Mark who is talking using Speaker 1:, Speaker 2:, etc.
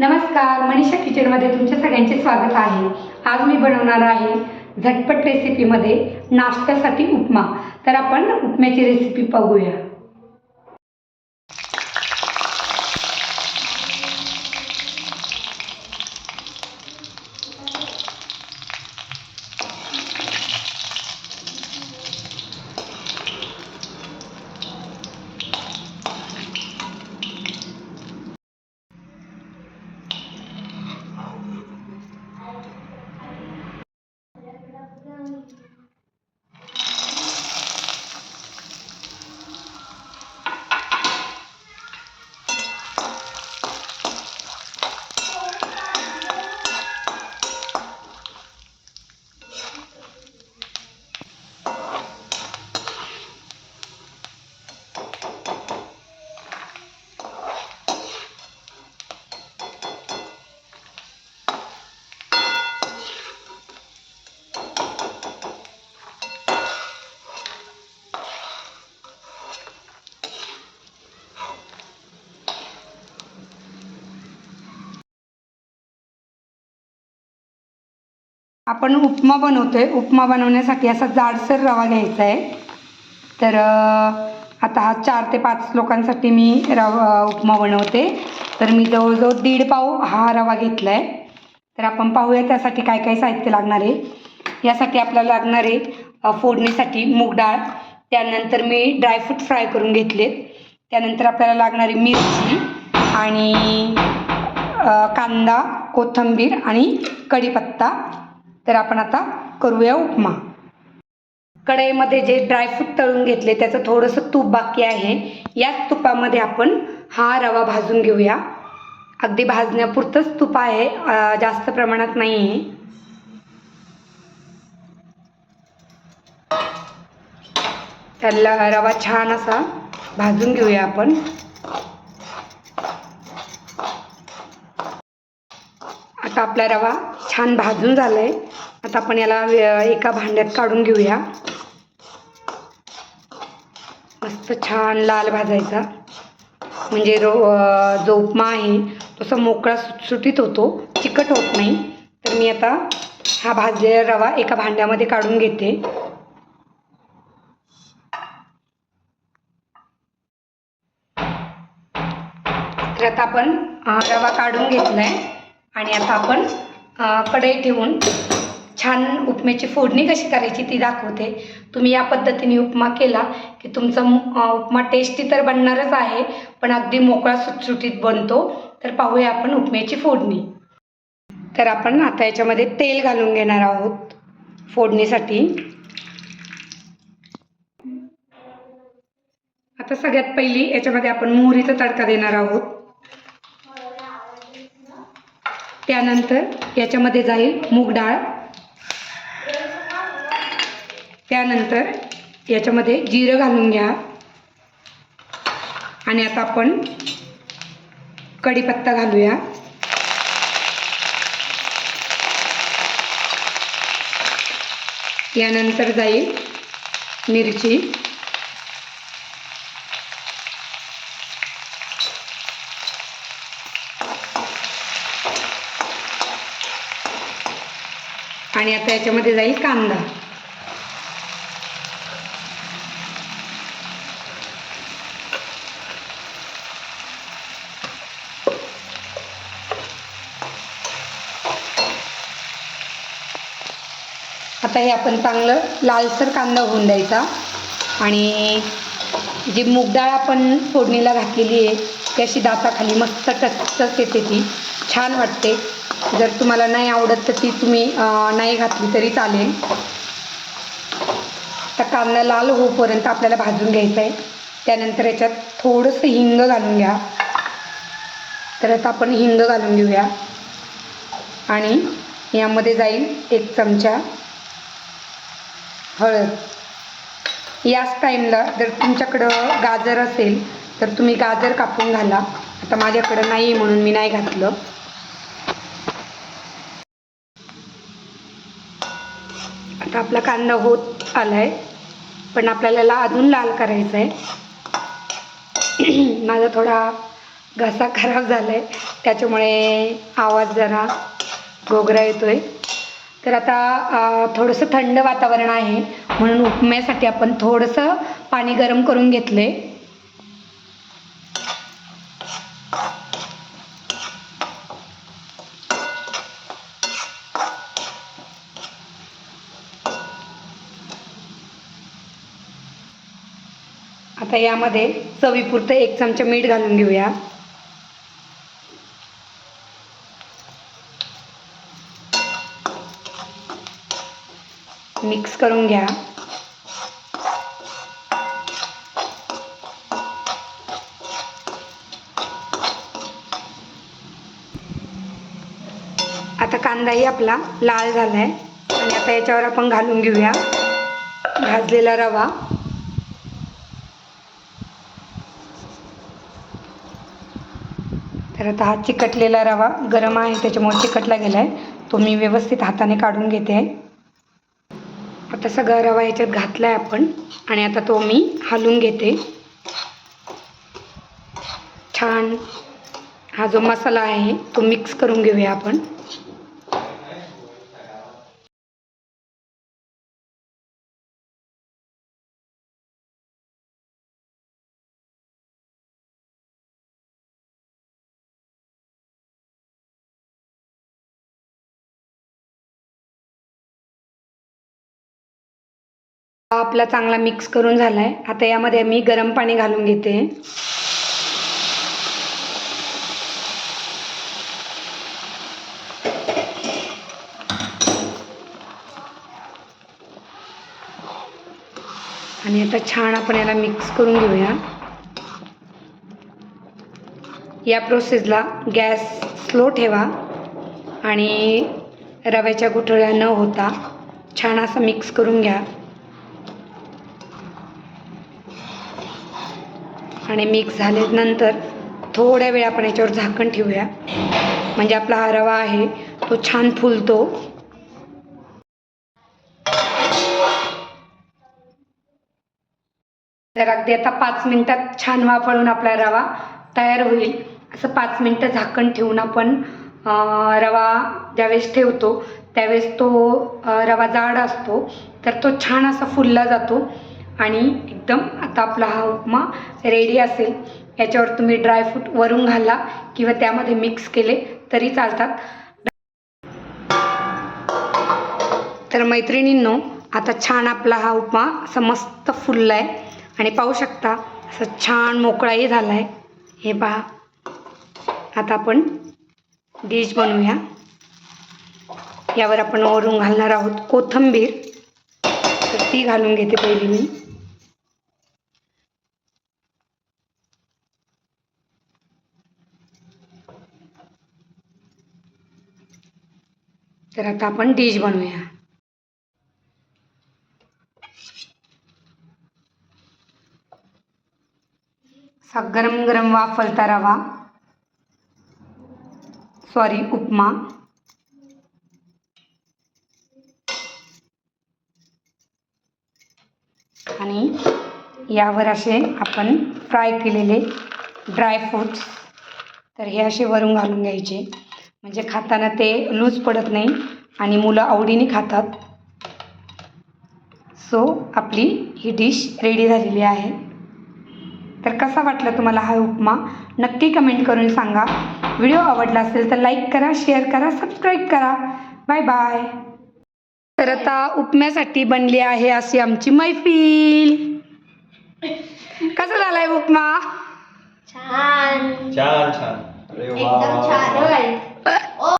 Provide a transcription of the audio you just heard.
Speaker 1: नमस्कार मनीषा किचनमध्ये तुमच्या सगळ्यांचे स्वागत आहे. आज मी बनवणार आहे झटपट रेसिपीमध्ये नाश्त्यासाठी उपमा. तर आपण उपम्याची रेसिपी बघूया आपण उपमा बनवतो आहे उपमा बनवण्यासाठी असा जाडसर रवा घ्यायचा आहे तर आता हा चार ते पाच लोकांसाठी मी रवा उपमा बनवते. तर मी जवळजवळ दीड पाव हा रवा घेतला आहे तर आपण पाहूया त्यासाठी काय काय साहित्य लागणार आहे. यासाठी आपल्याला लागणार आहे फोडणीसाठी मूग डाळ. त्यानंतर मी ड्रायफ्रूट फ्राय करून घेतलेत. त्यानंतर आपल्याला लागणारी मिरची आणि कांदा कोथिंबीर आणि कढीपत्ता. तर आपण आता करूया उपमा. कढईमध्ये जे ड्रायफ्रूट तळून घेतले त्याचं थोडंसं तूप बाकी आहे. याच तुपामध्ये आपण हा रवा भाजून घेऊया. अगदी भाजण्यापुरतंच तूप आहे जास्त प्रमाणात नाही आहे त्याला रवा छान असा भाजून घेऊया आपण. आता आपला रवा छान भाजून झाला आहे आता आपण याला एका भांड्यात काढून घेऊया. मस्त छान लाल भाजायचा. म्हणजे रो जो उपमा आहे तो असा मोकळा सुटसुटीत होतो चिकट होत नाही. तर मी आता हा भाजलेला रवा एका भांड्यामध्ये काढून घेते. तर आता आपण रवा काढून घेतला आहे आणि आता आपण कढई ठेवून छान उपम्याची फोडणी कशी करायची ती दाखवते. तुम्ही या पद्धतीने उपमा केला की तुमचा उपमा टेस्टी तर बनणारच आहे पण अगदी मोकळा सुटसुटीत बनतो. तर पाहूया आपण उपम्याची फोडणी. तर आपण आता याच्यामध्ये तेल घालून घेणार आहोत फोडणीसाठी. आता सगळ्यात पहिली याच्यामध्ये आपण मोहरीचा तडका देणार आहोत. त्यानंतर याच्यामध्ये जाईल मूग डाळ. त्यानंतर याच्यामध्ये जिरं घालून घ्या. आणि आता आपण कढीपत्ता घालूया. यानंतर जाईल मिरची. आणि आता याच्यामध्ये जाईल कांदा. आता हे आपण चांगलं लालसर कांदा होऊन द्यायचा. आणि जी मूग डाळ आपण फोडणीला घातलेली आहे ती अशी दाताखाली मस्त टचटच येते ती. छान वाटते. जर तुम्हाला नाही आवडत तर ती तुम्ही नाही घातली तरी चालेल. तर कांदा लाल होईपर्यंत आपल्याला भाजून घ्यायचं आहे त्यानंतर याच्यात थोडंसं हिंग घालून घ्या. तर आता आपण हिंग घालून घेऊया. आणि यामध्ये जाईल एक चमचा हळद. याच टाईमला जर तुमच्याकडं गाजर असेल तर तुम्ही गाजर कापून घाला. आता माझ्याकडं नाही म्हणून मी नाही घातलं. आता आपला कांदा होत आलाय आहे पण आपल्याला ला- अजून लाल करायचा आहे माझा थोडा घसा खराब झाला आहे त्याच्यामुळे आवाज जरा घोगरा येतो आहे तर आता थोडंसं थंड वातावरण आहे. म्हणून उपम्यासाठी आपण थोडंसं पाणी गरम करून घेतले आता यामध्ये चवीपुरतं एक चमचा मीठ घालून घेऊया. मिक्स करून घ्या. आता कांदाही आपला लाल झाला आहे आणि आता याच्यावर आपण घालून घेऊया. भाजलेला रवा. तर आता हा चिकटलेला रवा गरम आहे त्याच्यामुळे चिकटला गेला आहे तो मी व्यवस्थित हाताने काढून घेते. आता सगळा रवा याच्यात घातला आहे आपण आणि आता तो मी हलून घेते. छान. हा जो मसाला आहे तो मिक्स करून घेऊया आपण. आपला चांगला मिक्स करून झाला आहे आता यामध्ये मी गरम पाणी घालून घेते. आणि आता छान आपण याला मिक्स करून घेऊया. या प्रोसेसला गॅस स्लो ठेवा. आणि रव्याच्या गुठळ्या न होता छान असं मिक्स करून घ्या. आणि मिक्स झाल्यानंतर थोड्या वेळ आपण याच्यावर झाकण ठेवूया. म्हणजे आपला हा रवा आहे तो छान फुलतो. तर अगदी आता पाच मिनिटात छान वाफळून आपला रवा तयार होईल. असं पाच मिनटं झाकण ठेवून आपण रवा ज्यावेळेस ठेवतो त्यावेळेस तो रवा जाड असतो. तर तो छान असा फुलला जातो. आणि एकदम आता आपला हा उपमा रेडी असेल. याच्यावर तुम्ही ड्रायफ्रूट वरून घाला किंवा त्यामध्ये मिक्स केले तरी चालतात. तर मैत्रिणींनो आता छान आपला हा उपमा असा मस्त फुलला आहे आणि पाहू शकता असं छान मोकळाही झाला आहे हे पहा. आता आपण डिश बनवूया. यावर आपण वरून घालणार आहोत कोथंबीर. तर ती घालून घेते पहिली मी. तर आता आपण डिश बनवूया. असा गरम गरम वाफलता रवा. सॉरी उपमा. आणि यावर असे आपण फ्राय केलेले ड्रायफ्रूट्स तर हे असे वरून घालून घ्यायचे. म्हणजे खाताना ते लूज पडत नाही आणि मुलं आवडीने खातात. सो आपली ही डिश रेडी झालेली आहे. तर कसा वाटला तुम्हाला हा उपमा? नक्की कमेंट करून सांगा. व्हिडिओ आवडला असेल तर लाईक करा शेअर करा सबस्क्राईब करा. बाय बाय तर आता उपम्यासाठी बनली आहे अशी आमची मैफिल. कसा झालाय उपमा?
Speaker 2: छान.
Speaker 3: छान छान.
Speaker 2: Beko.